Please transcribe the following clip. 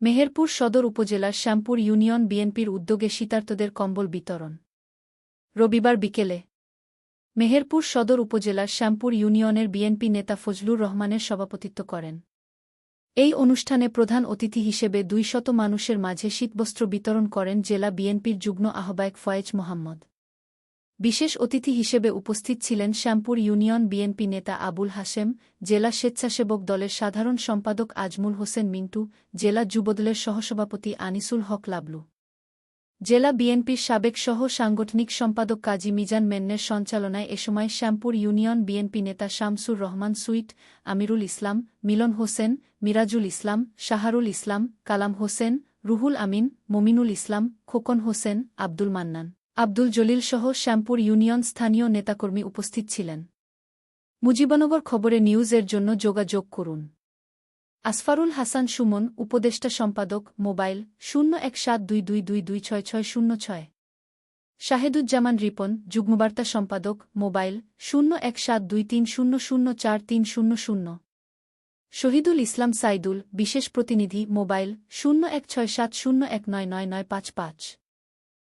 মেহেরপুর সদর উপজেলার শ্যামপুর ইউনিয়ন বিএনপির উদ্যোগে শীতার্তদের কম্বল বিতরণ। রবিবার বিকেলে মেহেরপুর সদর উপজেলার শ্যামপুর ইউনিয়নের বিএনপি নেতা ফজলুর রহমানের সভাপতিত্ব করেন। এই অনুষ্ঠানে প্রধান অতিথি হিসেবে দুইশত মানুষের মাঝে শীতবস্ত্র বিতরণ করেন জেলা বিএনপির যুগ্ম আহ্বায়ক ফয়েজ মোহাম্মদ। বিশেষ অতিথি হিসেবে উপস্থিত ছিলেন শ্যামপুর ইউনিয়ন বিএনপি নেতা আবুল হাসেম জেলা স্বেচ্ছাসেবক দলের সাধারণ সম্পাদক আজমুল হোসেন মিন্টু, জেলা যুবদলের সহসভাপতি আনিসুল হক লাবলু। জেলা বিএনপির সাবেক সহ সাংগঠনিক সম্পাদক কাজী মিজান মেন্নের সঞ্চালনায় এ সময় শ্যামপুর ইউনিয়ন বিএনপি নেতা শামসুর রহমান সুইট, আমিরুল ইসলাম, মিলন হোসেন, মিরাজুল ইসলাম, শাহারুল ইসলাম, কালাম হোসেন, রুহুল আমিন, মমিনুল ইসলাম, খোকন হোসেন, আব্দুল মান্নান। আব্দুল জলিল সহ শ্যামপুর ইউনিয়ন স্থানীয় নেতাকর্মী উপস্থিত ছিলেন। মুজিবনগর খবরে নিউজের জন্য যোগাযোগ করুন। আসফারুল হাসান সুমন, উপদেষ্টা সম্পাদক, মোবাইল শূন্য এক সাত দুই দুই দুই দুই ছয় ছয় শূন্য ছয়। শাহেদুজ্জামান রিপন, যুগ্মবার্তা সম্পাদক, মোবাইল শূন্য এক সাত দুই তিন শূন্য শূন্য চার তিন শূন্য শূন্য। শহীদুল ইসলাম সাইদুল, বিশেষ প্রতিনিধি, মোবাইল শূন্য এক ছয় সাত শূন্য এক নয় নয় নয় পাঁচ পাঁচ।